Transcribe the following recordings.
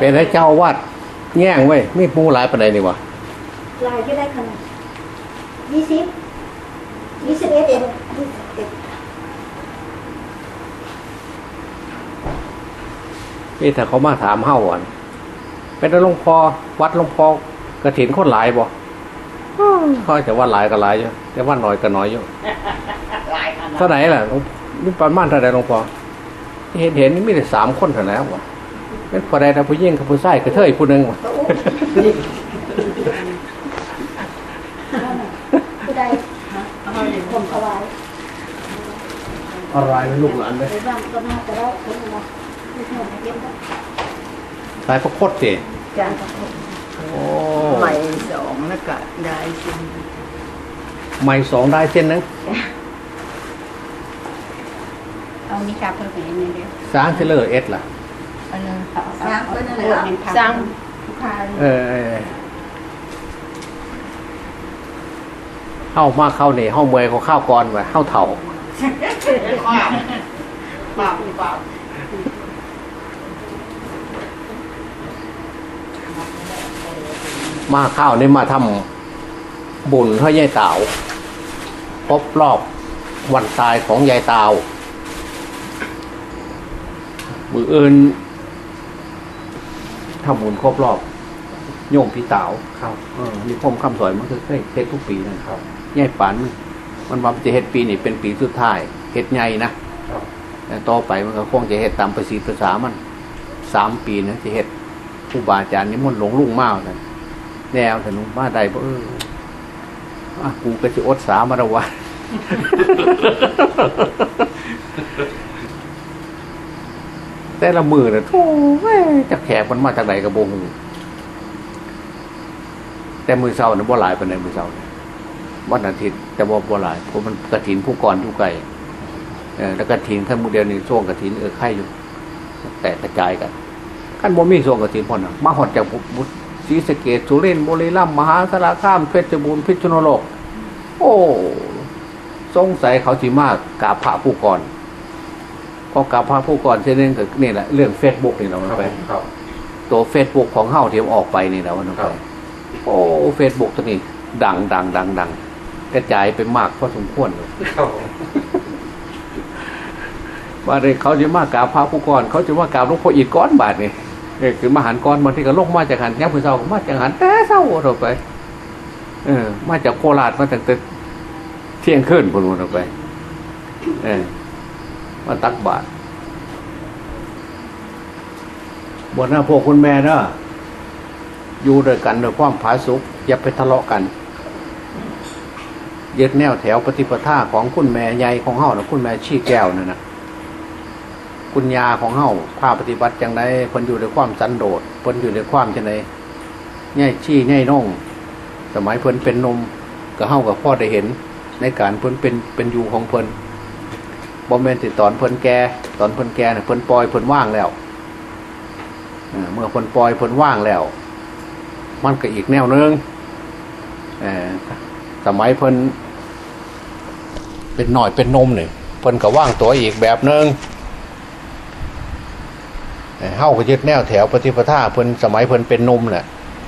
เป็นให้เจ้าอาวาดแง่งไว้ยมีปูหลายปานใดนี่วะลายก็ได้ขนาดยี่สิบยี่สิบเอ็ดเองยี่สิบเอ็ดนี่ถ้าเขามาถามเฮาอะเป็นหลวงพอวัดหลวงพอกระถินคนหลายบ่เขาจะว่าหลายก็หลายอยู่แต่ว่าน้อยก็น้อยอยู่หลายขนาดเท่าไหร่ล่ะหลวงนี่ประมาณเท่าไหร่หลวงพ่อเห็นเห็นนี่มีแต่สามคนเท่านั้นวะ เป็นผู้ใดนะผู้หญิงกับผู้ชายกระเทยผู้หนึ่งวะผู้ใดเอาอางผมถวายอะไรลูกหลานเลยไปบ้างก็น่าจะได้คนหนึ่งนะไม่ใช่ไม่เก็บนะสายพระโคตรสิจ้ะโอ้ใหม่สองแล้วก็ได้ชิ้นใหม่สองได้เส้นนึงเอานิชาเพิ่มไปนิดนึงเดียวสร้างเทเลอร์เอสล่ะ อาเลยเอาสร้างก็นั่นแหละเอาสร้างผู้ค้าเออเออเข้ามาเข้าเนี่ห้องเมยขาเข้าวก่อนวะเข้าเถ่าความความความมาข้าวนี่มาทำบุญให้ยายเต๋าครบรอบวันตายของยายเต๋ามืออื่น ทำบุญครบรอบโยมพี่เต๋าครับเออนี่พ่อมคำสอยมันคือเคยเฮ็ดทุกปีนะครับยายปานมันมันว่ามันจะเฮ็ดปีนี้เป็นปีสุดท้ายเฮ็ดใหญ่นะแต่ต่อไปมันก็คงจะเฮ็ดตามประสีภาษามันสามปีนะจะเฮ็ดครูบาอาจารย์นี่มันต์หลงลุ่งมากเลยแนวถนนบ้านใดบ่เอออะกูก็จะอดสามาแล้ววะ แต่ละมือน่ะโถ่เว้ยจะแขกมันมาจากไหนกระโบงแต่มือเศร้าเนี่ยบ่หลายปานมือเศร้าวันอาทิตย์แต่บ่บ่หลายเพราะมันกระถินผู้ก่อนอยู่ไกลเออแล้วกระถินขั้นมือเดียวนี่ช่วงกระถินเออไข่อยู่ แตกกระจายกันขั้นบ่มีช่วงกระถินพ่นน่ะมาหอดจากบุตรศรีสะเกดสุรินบุรีรัมมหาสารคามเพชรบูรณ์พิษณุโลก โอ้สงสัยเขาจีมากกาบพระผู้ก่อ นพอกราบพระผู้ก่อนเช่นนึงก็นี่แหละเรื่องเฟซบุ๊กนี่เราไปครับตัวเฟซบุ๊กของเฮาที่ออกไปนี่นะวันนั้นครัไปบโอ้เฟซบุ๊กตัวนี้ ดังดังดังดังกระจายไปมากพอสมควรเลยครับผมว่าเลยเขาจะมากราบพระผู้ก่อนเขาจะมากราบหลวงพ่ออีกก้อนบาทนี่เออคือมาหันก้อนบางทีก็ลงมาจากหันแง่ผู้เศร้าก็มาจากหันแต่เศร้าเราไป เออ มาจากโคราชมาตั้งแต่เที่ยงคืนคนวันออกไป เออ มาตักบาทบนหน้าพวกคุณแม่เนอะอยู่ด้วยกันด้วยความผาสุกอย่าไปทะเลาะกันยึดแนวแถวปฏิปทาของคุณแม่ใหญ่ของเฮานะคุณแม่ชี้แก้วนั่นนะคุณยาของเฮาพาปฏิบัติจังไดเพิ่นอยู่ในความสันโดษเพิ่นอยู่ในความจังไดง่ชี้แง่น่อง สมัยเพิ่นเป็นนมก็เฮากับพ่อได้เห็นในการเพิ่นเป็นเป็นอยู่ของเพิ่น บ่แม่นติตอนเพิ่นแก่ตอนเพิ่นแก่น่ะเพิ่นปล่อยเพิ่นว่างแล้วเมื่อเพิ่นปล่อยเพิ่นว่างแล้ว มันก็อีกแนวนึงเออสมัยเพิ่นเป็นหน่อยเป็นนมเนี่ยเพิ่นก็ว่างตัวอีกแบบนึงเออเฮาก็ยึดแนวแถวปฏิปทาเพิ่นสมัยเพิ่นเป็นนมแหละ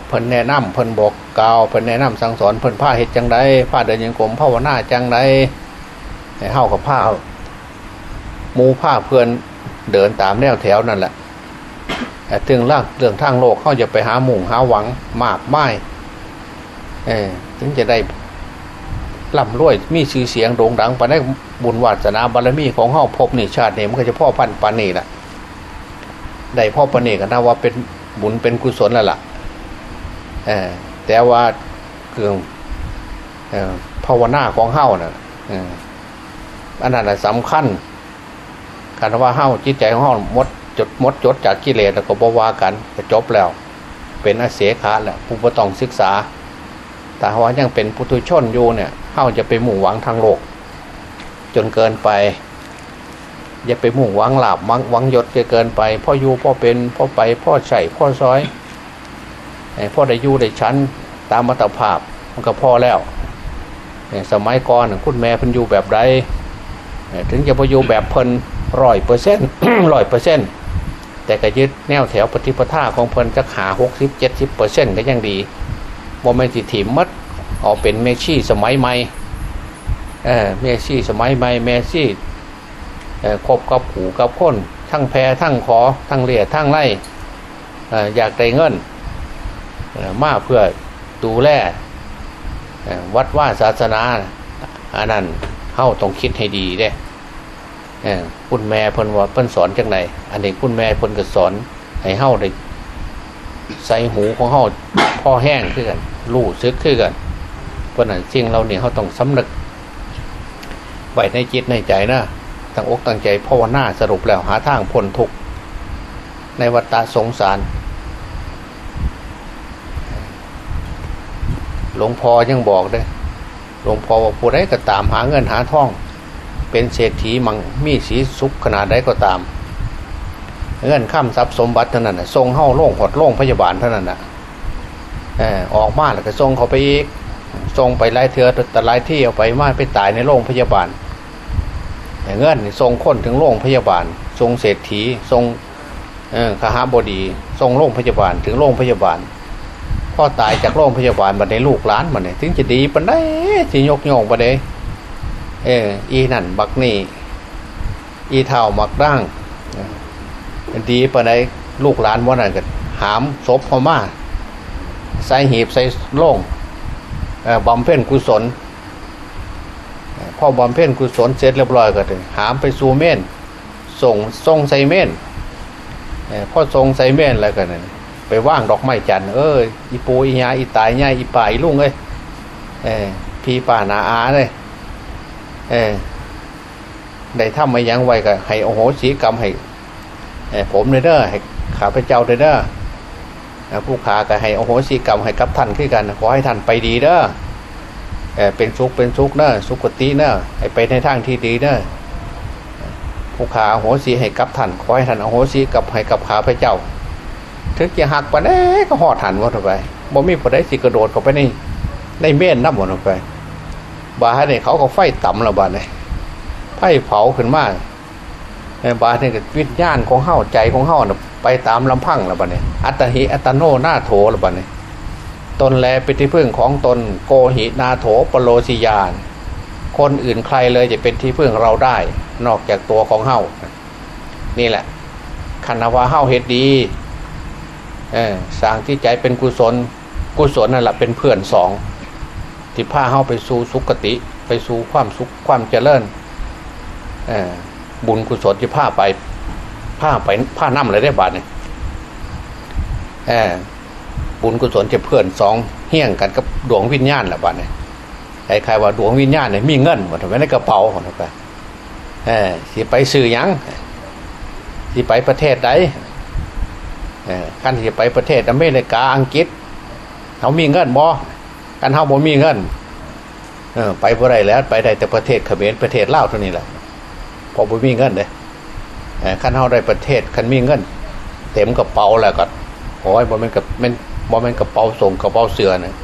เพิ่นแนะนำเพิ่นบอกกล่าวเพิ่นแนะนำสั่งสอนเพิ่นผ้าเฮ็ดจังไดผ้าเดินยังกรมภาวนาจังไดให้ากับผ้า มูผ้าเพื่อนเดินตามแนวแถวนั่นแหละแต่ถึงล่างเรื่องทางโลกเขาจะไปหาหมุ่งหาหวังมากไม้เออถึงจะได้ร่ำรวยมีชื่อเสียงโด่งดังไปได้บุญวาสนาบารมีของเฮาพบนี่ชาติเนี้มันก็จะพ่อพันปานีแหละได้พ่อปานีก็นับว่าเป็นบุญเป็นกุศลแล้วล่ะเออแต่ว่าเครื่องภาวนาของเฮ้านะ่ะอันนั้นสำคัญ การว่าเฮ้าจิตใจของเฮ้ามดจดมดจดจากกิเลสแล้วก็บวากันก็จบแล้ว เป็นอาเสขาแหละผู้บ่ต้องศึกษา แต่ว่ายังเป็นปุถุชนอยู่เนี่ยเฮ้าจะไปมุ่งหวังทางโลก จนเกินไป อย่าไปมุ่งหวังหลาบหวังหวังยศจนเกินไปพ่ออยู่พ่อเป็นพ่อไปพ่อใส่พ่อซ้อยพ่อได้อยู่ได้ชั้นตามมัตภาพมันก็พอแล้วสมัยก่อนคุณแม่พินอยู่แบบใดถึงจะพออยู่แบบเพิ่น ร้อยเปอร์เซ็นต์ร้อยเปอร์เซ็นต์แต่ก็ยึดแนวแถวปฏิปทาของเพิ่นจะหาหกสิบเจ็ดสิบเปอร์เซ็นต์ก็ยังดีบ่แม่นสิถีมมัดเอาเป็นเมชี่สมัยใหม่เออเมชี่สมัยใหม่เมชี่เอ่อคบกับผูกับคนทั้งแพรทั้งขอทั้งเลียทั้งไล่เอ่อยากได้เงินมาเพื่อดูแลวัดว่าศาสนาอันนั้นเฮาต้องคิดให้ดีเด้ คุณแม่เพิ่นว่าเพิ่นสอนจังไดอันนี้คุณแม่เพิ่นก็สอนให้เฮาได้ใส่หูของเฮาพ่อแห้งคือกันรู้ซึกคือกันเพราะนั้นสิ่งเราเนี่ยเฮาต้องสำนึกไว้ในจิตในใจนะตั้งอกตั้งใจภาวนาสรุปแล้วหาทางพ้นทุกข์ในวัฏสงสาร หลวงพ่อยังบอกเด้อหลวงพ่อว่าผู้ใดก็ตามหาเงินหาทอง เป็นเศรษฐีมังมีสีสุขขนาดใดก็ตาม เงินข้ามทรัพย์สมบัติเท่านั้นนะทรงเข้าโรงหดโรงพยาบาลเท่านั้นนะเออออกมาแล้วก็ทรงเขาไปอีกทรงไปไล่เถือแต่ไล่ที่เอาไปมาไปตายในโรงพยาบาลเงินนี่ทรงค้นถึงโรงพยาบาล ทรงเศรษฐีทรงเออขหาบดี ทรงโรงพยาบาลถึงโรงพยาบาลพ่อตายจากโรงพยาบาลมาในลูกหลานมันเนี่ยถึงจะดีปันได้ที่ยกย่องปะเด้ เอออีนั่นบักนี่อีเท่ามักร่างดีปานใดลูกหลานว่านั่นก็หามศพพม่าใส่หีบใส่โล่งเออบำเพ็ญกุศลเอ่อพอบำเพ็ญกุศลเสร็จเรียบร้อยก็ถึงหามไปสู่เม่นส่งส่งใส่เม่นเออพอส่งใส่เม่นแล้วกันนั่นไปว่างดอกไม้จันเอออีปูอียาอีตายย่ายอีป่าอีลุงเอ้ยเออพี่ป่านาอาเลย เออได้ทำมายังไว้ก็ให้โอโหสีกรรมให้ผมเลยเด้อให้ข้าพเจ้าเลยเด้อผู้ขาก็ให้โอโหสีกรรมให้กับท่านขึ้นกันขอให้ท่านไปดีเด้อเอเป็นสุขเป็นสุขเด้อสุขติเด้อให้ไปในทางที่ดีเด้อผู้ขาโอโหสีให้กับท่านขอให้ท่านโอโหสีกับให้กับข้าพเจ้า ถึงจะหักไปานใดก็หอดหันว่าเถอะไปบ่มีผู้ใดสิกระโดดเข้าไปในในเม่นน้ำหมดออกไป บาดเนี่ยเขาก็ไฟต่ำแล้วบาดเนี่ยไฟเผาขึ้นมาเออบาดเนี่ยก็วิญญาณของเฮ้าใจของเฮ้าน่ะไปตามลำพังแล้วบาดเนี่ยอัตหิอัตโนหน้าโถแล้วบาดเนี่ยตนแลเป็นที่พึ่งของตนโกหินาโถปโลสิยานคนอื่นใครเลยจะเป็นที่พึ่งเราได้ นอกจากตัวของเฮ้านี่แหละคันว่าเฮ้าเฮ็ดดีเออสร้างที่ใจเป็นกุศล กุศลนั่นแหละเป็นเพื่อนสอง ที่พาเข้าไปสู่สุคติ ไปสู่ความสุขความเจริญบุญกุศลที่พาไปพาไปพานํเลยได้บาทเนี่ยบุญกุศลจะเพื่อนสองเฮี้ยงกันกับดวงวิญญาณแหละบาทเนี่ยใครว่าดวงวิญญาณเนี่ยมีเงินหมดไว้ในกระเป๋าหมดไปเออสิไปซื้อยังสิไปประเทศใดขั้นที่ไปประเทศอเมริกาอังกฤษ เขามีเงินบ่ กันเฮาบ่มีเงินเออไปบ่ได้แล้ว ไปได้แต่ประเทศเขมรประเทศลาวเท่านี้แหละพอบ่มีเงินเด้เออคันเฮาได้ประเทศคันมีเงิน เต็มกระเป๋าแล้วก็โอ้ยบ่แม่นกับแม่นบ่แม่นกระเป๋าส่งกระเป๋าเสือนะ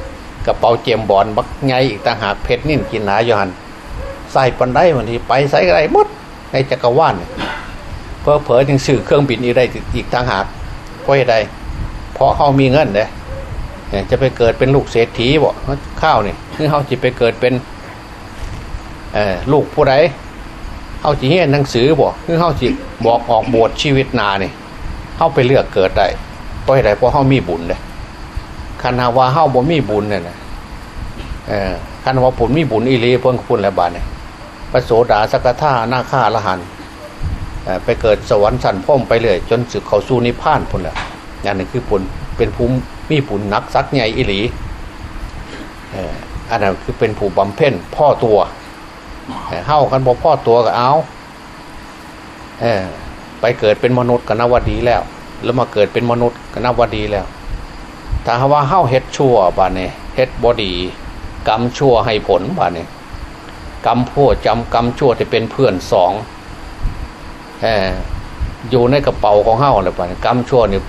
กระเป๋าเจมบอลบักใหญ่อีกต่างหากเพชรนิ่นกินหนาอยู่หันใส่ปันได้บางทีไปใส่ก็ได้หมดในจักรวาลเนี่ยเพ้อเผลอยังซื้อเครื่องบินอีกได้อีกต่างหากเพราะเหตุใดเพราะเฮามีเงินเด้เนี่ย จะไปเกิดเป็นลูกเศรษฐีบ่ข้าวนี่คือเขาจะไปเกิดเป็นลูกผู้ใดเขาจะเรียนหนังสือบ่คือเขาจะบอกออกบทชีวิตนานี่เขาไปเลือกเกิดได้เพราะอะไรเพราะเขามีบุญเลยคันหาว่าเขาบ่มีบุญเนี่ยนะเออคันว่าผลมีบุญอีหลีเพิ่งคุณแล้วบาดเนี่ยพระโสดาสกทาหน้าฆ่าละหันเออไปเกิดสวรรค์สันพ่มไปเลย จนสึกเขาสู่นิพพานพุ่นแหละนั่นนี่คือผลเป็นภูมิ มีผุนนักซักใหญ่อิหลีอ่ออันนั้นคือเป็นผู้บำเพ็ญพ่อตัวเอ่อเฮ้ากันบอกพ่อตัวก็เอาเออไปเกิดเป็นมนุษย์ก็นับว่าดีแล้ว แล้วมาเกิดเป็นมนุษย์ก็นับว่าดีแล้ว ถ้าหากว่าเฮ้าเฮ็ดชั่วบาเนี่ยเฮ็ดบอดี กรรมชั่วให้ผลบาเนี่ยกรรมพัวจำกรรมชั่วจะเป็นเพื่อนสองเอออยู่ในกระเป๋าของเฮ้าเลยบาเนี่ยกรรมชั่วเนี่ย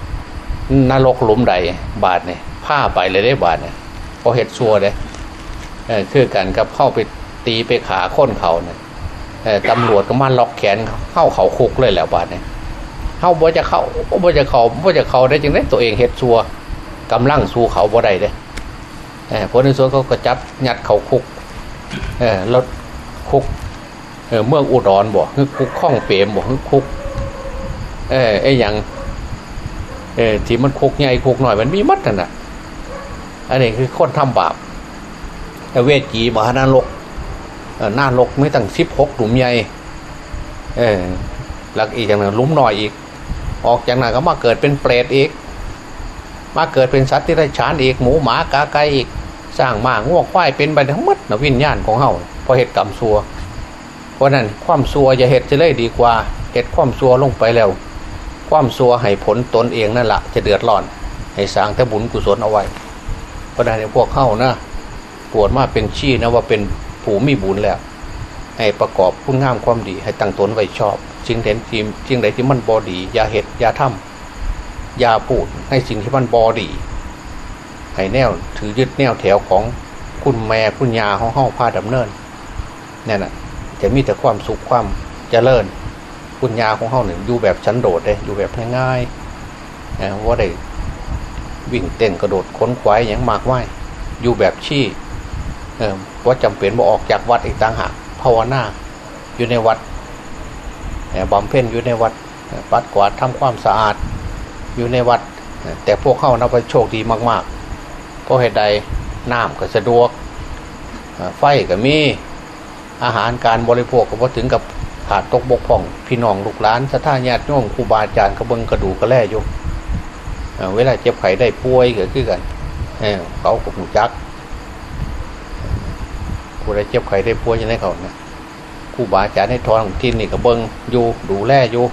นรกหลุมใดบาทเนี่ยผ้าไปเลยได้บาทเนี่ยพอเห็ดชัวเลยเคือกันกับเข้าไปตีไปขาค้นเขาเนี่ยตำรวจก็มาล็อกแขนเข้าเขาคุกเลยแหล้วบาทเนี่ยเฮาบ่จะเข้าบ่จะเขาบ่จะเขาได้จังได๋ตัวเองเฮ็ดซัวกำลังสู้เขาบ่ได้เด้เออผลในส่วนเขาก็จับยัดเขาคุกเออแล้วคุกเออเมืองอุดรบ่คือคุกข้องเปรมบ่คือคุก เออไอ้หยัง ออที่มันคุกใหญ่คุกหน่อยมันมีมัดนั่นน่ะ อันนี้คือคนทำบาปเวจีมหานรกหน้ารกไม่ตั้งสิบหกหลุมใหญ่ เออแล้วอีกอย่างหนึ่งลุมหน่อยอีก ออกจากนั้นก็มาเกิดเป็นเปรตอีก มาเกิดเป็นสัตว์ที่ไรฉานอีกหมูหมากาไก่อีก สร้างมาง่วงควายเป็นไปทั้งหมดนะวิญญาณของเฮาเพราะเหตุกรรมซัว เพราะนั้นความซัวอย่าเหตุจะเลยดีกว่าเหตุความซัวลงไปแล้ว ความซัวให้ผลตนเองนั่นแหละจะเดือดร้อน ให้สร้างแต่บุญกุศลเอาไว้เพราะนั้นพวกเข้านะปวดมาเป็นชี้นะว่าเป็นผู้มีบุญแล้ว ให้ประกอบคุณงามความดี ให้ตั้งตนไว้ชอบสิ่งเด่นทีมสิ่งใดที่มันบอดีอย่าเหตุอย่าทำอย่าพูดให้สิ่งที่มันบอดี ให้แนวถือยึดแนวแถวของคุณแม่คุณยาของห้องพาดำเนินเนี่ยนะจะมีแต่ความสุขความเจริญ คุณยาของเขาเนี่ยอยู่แบบชั้นโดดเลยอยู่แบบง่ายๆนะว่าได้วิ่งเต้นกระโดดค้นควายอย่างมากว่ายอยู่แบบชี้เออว่าจำเป็นว่าออกจากวัดอีกต่างหากภาวนาอยู่ในวัดเอ่อบำเพ็ญอยู่ในวัดปัดกวาดทำความสะอาดอยู่ในวัด แต่พวกเขานับว่าโชคดีมากๆ เพราะเหตุใดน้ำก็สะดวกไฟก็มีอาหารการบริโภคก็พอถึงกับ ขาดตกบกพร่องพี่น้องลูกหลานสถาญาติโยมครูบาอาจารย์กระเบิงกระดูกกระแล่อยู่เเวลาเจ็บไข้ได้ป่วยเก็คือกันเเขาก็หูจักผู้ใดเจ็บไข้ได้ป่วยจะได้เขานะครูบาอาจารย์ในทองที่นี่ก็เบิงอยู่ดูแลอยู่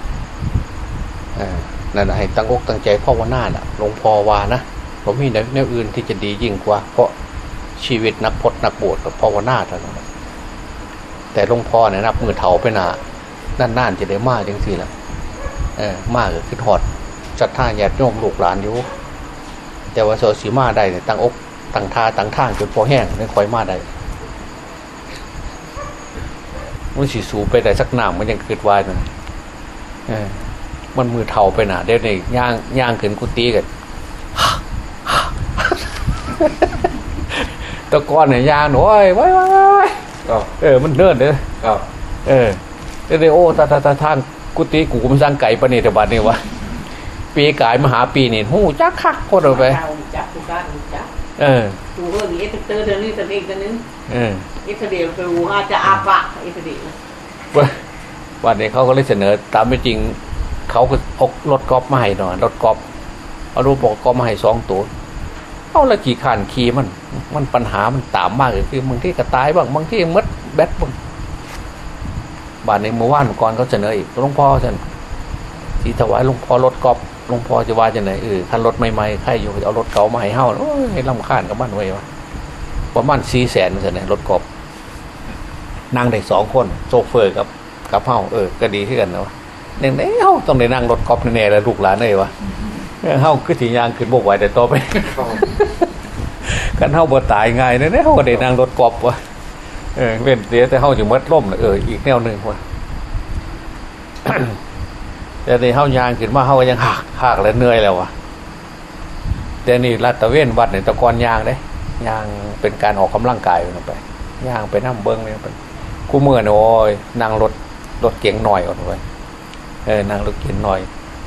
นั่นให้ตั้งอกตั้งใจภาวนาน่ะหลวงพ่อวานะผมมีแนวอื่นที่จะดียิ่งกว่า เพราะชีวิตนักพจนักบวชกับภาวนาเท่านั้น แต่หลวงพ่อเนี่ยนับมือเถาไปหนานั่นๆจะได้มากจังสิล่ะเออมากก็คือถอดศรัทธาญาติโยมลูกหลานอยู่ แต่ว่าโซสีมาได้เนี่ยตั้งอกตั้งท่าตั้งท่างจนพอแห้งไม่ค่อยมาได้มันสีสูไปได้สักหนามมันยังคืดวายมันเออมันมือเถาไปหนาเดี๋ยวนี้ย่างย่างขึ้นกุฏิกันตะกอนเนี่ยย่างหน่อยไว้ไว้ไว้ไว้ ครับเออมันเนิ่นเด้อครับเออเดี๋ยวโอ้ตาตาตาทางกุฏิกูมันสร้างไก่ปะเนี่ยแต่บัดนี้วะปีกายมหาปีนี่หูจักคักโคตรเอาไปจับกูการจับเออกูเออเอฟเตอร์เดือนนี้ตัวเองตัวนึงเออเอฟเดียวกูอาจจะอาปะเอฟเดียววันวันนี้เขาก็เลยเสนอ ตามไม่จริง เขาก็พกรถกอล์ฟมาให้หน่อยรถกอล์ฟเอารูปบอกกอล์ฟมาให้สองตัว เอาละกี่ขันขี่มัน มันปัญหามันตามมากเลยคือบางที่ก็ตายบ้างบางที่มัดแบตบ้างบานในเมื่อวานก่อนเขาเสนออีกหลวงพ่อฉันที่ถวายหลวงพ่อรถกอล์ฟหลวงพ่อจะว่าจะไหนเออคันรถใหม่ๆใครอยู่เอารถเก่ามาให้เฮาโอ้ยให้ลำคาญกับบ้านไว้วะประมาณสี่แสนเสนอรถกอล์ฟนั่งได้สองคนโซเฟอร์กับกับเฮาเออก็ดีขึ้นกันนะวะเนี่ยเฮาต้องได้นั่งรถกอล์ฟแน่ๆแล้วลูกหลานเลยวะ เออเฮาคือถียางขึ้นบกไหวแต่ต่อไปกันเฮาบ่ตายง่ายนะเนี่ยเฮาก็ได้นั่งรถกอล์ฟวะเออเว้นเสียแต่เฮาจะมัดล่มน่ะเอออีกแนวหนึ่งวะแต่ในเฮายางขึ้นมาเฮาก็ยังหักหักแล้วเหนื่อยแล้ววะแต่นี่ลาดตระเวนวัดเนี่ยแตะกอนยางเด้ยางเป็นการออกกำลังกายลงไปยางไปนั่งเบิ้งเนี่ยไปคู่มือนี่โอ้ยนั่งรถรถเก๋งหน่อยก่อนไปเออนั่งรถเก๋งหน่อย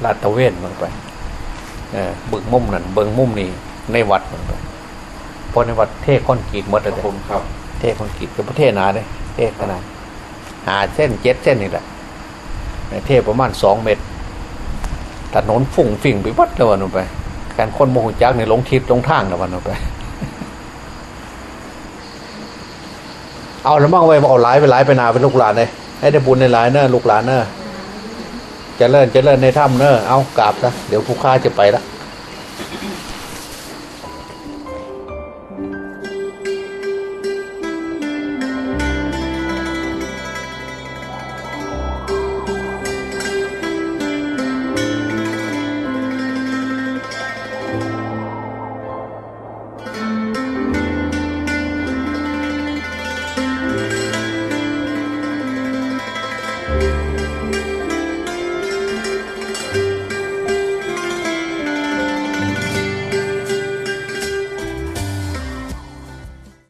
ลาดตระเวนมันไป เออเบิ้งมุมนั่นเบิ้งมุมนี่ในวัดมันไปเพราะในวัดเทคอนกรีตหมดครัเลบยผมครับ เทคอนกรีตคือประเทศหนาเลยเทขนาดหาเส้นเจ็ดเส้นนี่แหละในเทประมาณสองเมตรถนนฝุ่งฟิ่งไปวัดแล้ววันลงไป การคนโมโหจักในลงทิศลงทางแล้ววันลงไป เอาแล้วมั่งไว้เอาหลายไปหลายไปนาเป็นลูกหลานเลยให้ได้บุญในหลายเนอะลูกหลานเนอะเจะเล่นจะเล่นในถ้ำเนอะเอากราบนะเดี๋ยวผู้ค้าจะไปละ